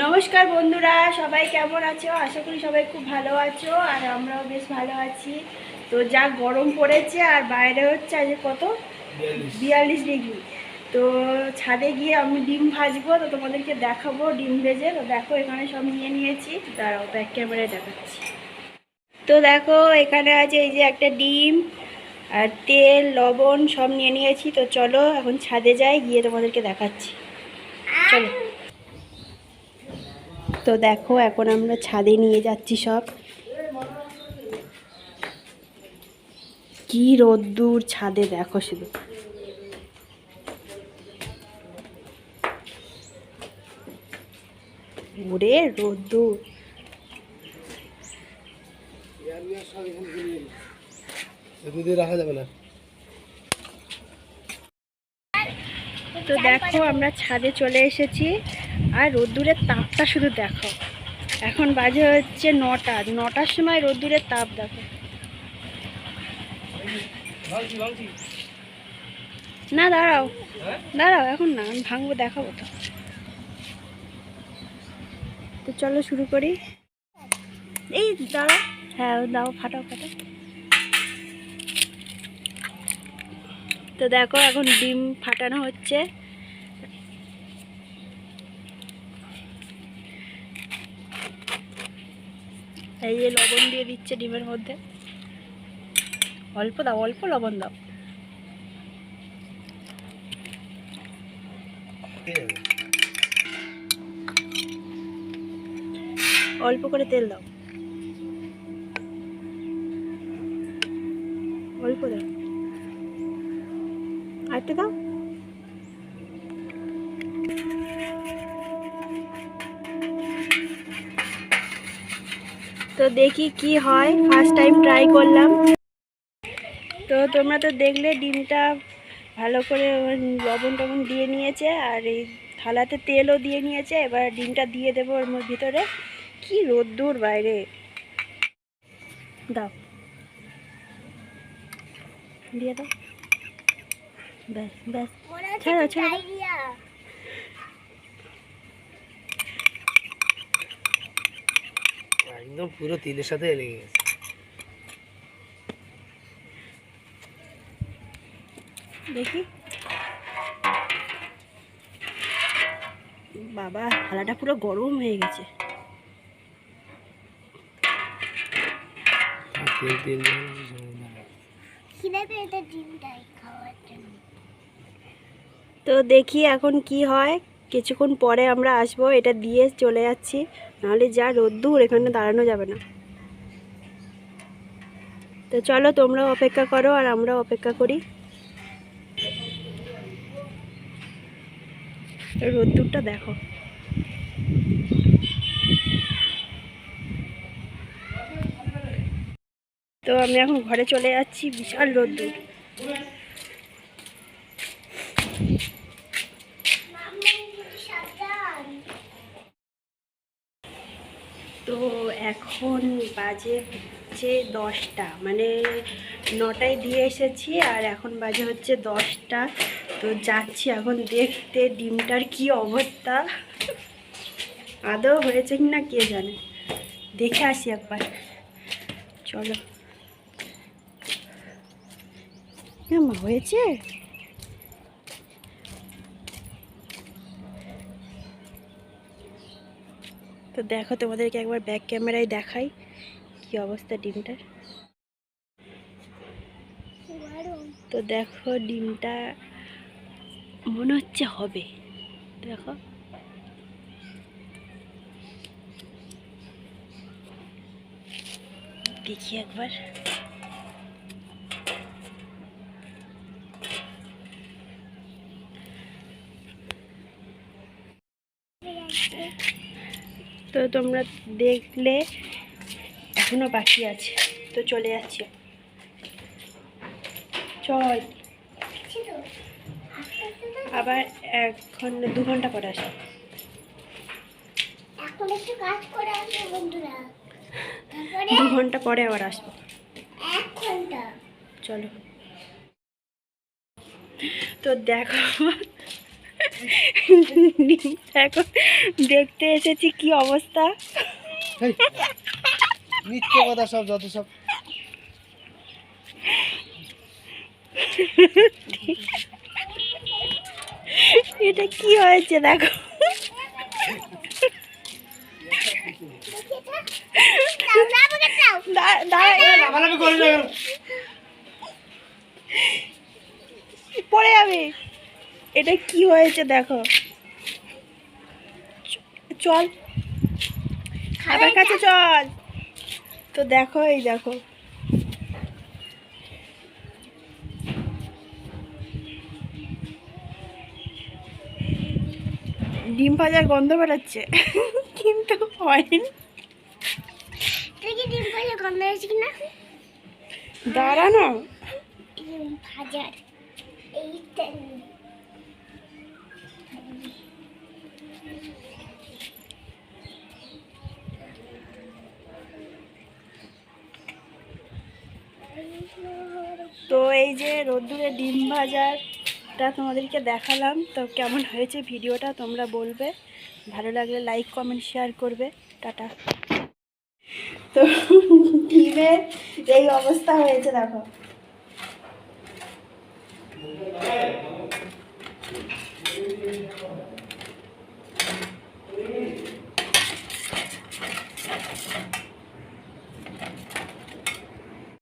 নমস্কার বন্ধুরা সবাই কেমন আছো? আশা করি সবাই খুব ভালো আছো আর আমরাও বেশ ভালো আছি। তো যা গরম পড়েছে আর বাইরে হচ্ছে আজ কত? বিয়াল্লিশ। ডিগ্রি। তো ছাদে গিয়ে আমি ডিম ভাজবো তো তোমাদেরকে দেখাবো ডিম ভেজে। তো দেখো এখানে সব নিয়ে নিয়েছি। দাঁড়াও ব্যাক ক্যামেরায় দেখাচ্ছি। তো দেখো এখানে আছে এই যে একটা ডিম আর তেল লবণ সব নিয়ে নিয়েছি। তো চলো এখন ছাদে যাই গিয়ে তোমাদেরকে দেখাচ্ছি। চলো। তো দেখো, এখন আমরা ছাদে নিয়ে যাচ্ছি সব। কি রোদ্দুর ছাদে, দেখো শুধু। রোদ্দুর। তো দেখো, আমরা ছাদে চলে এসেছি। আর রোদ্দুরের তাপটা শুধু দেখো। এখন বাজে হচ্ছে নটা। নটার সময় রোদ্দুরের তাপ দেখো। না, দাঁড়াও। দাঁড়াও, এখন না, আমি ভাঙবো, দেখাবো তো। তো চলো শুরু করি। এই, দাঁড়াও। হ্যাঁ দাও, ফাটাও ফাটাও। তো দেখো, এখন ডিম ফাটানো হচ্ছে। এই যে লবণ দিয়ে দিচ্ছে ডিমের মধ্যে। অল্প দাও, অল্প লবণ দাও। অল্প করে তেল দাও। অল্প দাও। আরেকটা দাও। তো দেখি কি হয় ফার্স্ট টাইম ট্রাই করলাম। তো তোমরা তো দেখলে ডিমটা ভালো করে লবণ টবণ দিয়ে নিয়েছে আর এই থালাতে তেলও দিয়ে নিয়েছে। এবার ডিমটা দিয়ে দেবো ওর ভিতরে। কি রোদ্দুর বাইরে। দাও। দিয়ে দাও। ব্যাস ব্যাস। ছাড়ো ছাড়ো। একদম পুরো তিলের সাথে লেগে গেছে। দেখি। বাবা থালাটা পুরো গরম হয়ে গেছে। তো দেখি এখন কি হয়। কিছুক্ষণ পরে আমরা আসব, এটা দিয়ে চলে যাচ্ছি। নাহলে যা রোদ্দুর, এখানে দাঁড়ানো যাবে না। তো চলো, তোমরাও অপেক্ষা করো আর আমরাও অপেক্ষা করি। রোদ্দুরটা দেখো। তো আমি এখন ঘরে চলে যাচ্ছি, বিশাল রোদ্দুর। তো এখন বাজে হচ্ছে দশটা মানে নটায় দিয়ে এসেছি আর এখন বাজে হচ্ছে দশটা। তো যাচ্ছি এখন দেখতে ডিমটার কি অবস্থা। আদৌ হয়েছে কি না কে জানে। দেখে আসি একবার। চলো। মা, হয়েছে? তো দেখো তোমাদেরকে একবার ব্যাক ক্যামেরায় দেখাই কি অবস্থা ডিমটার। তো দেখো ডিমটা মনে হচ্ছে হবে। দেখো। দেখি একবার। তো তোমরা দেখলে এখনও বাকি আছে। তো চলে যাচ্ছি। চল। আবার এক ঘণ্টা দু ঘণ্টা পরে আসো দু ঘণ্টা পরে আবার আসব। চলো। তো দেখো এখন দেখতে এসেছি কি অবস্থা। মিথ্যে কথা সব যত সব। এটা কি হয়েছে দেখো? পড়ে যাবে। এটা কি হয়েছে দেখো। চল। আমার কাছে চল। তো দেখো এই দেখো। ডিম ভাজার গন্ধ বেরোচ্ছে। কিন্তু হয়নি তুই কি ডিম ভাজা গন্ধ হয়েছে কিনা? দাঁড়ানো। ডিম ভাজার। এইটা নিয়ে। তো যে রোদ্দুরে ডিম ভাজাটা তোমাদেরকে দেখালাম, তো কেমন হয়েছে ভিডিওটা তোমরা বলবে। ভালো লাগলে লাইক কমেন্ট শেয়ার করবে। টাটা। তো ডিমের এই অবস্থা হয়েছে, দেখো।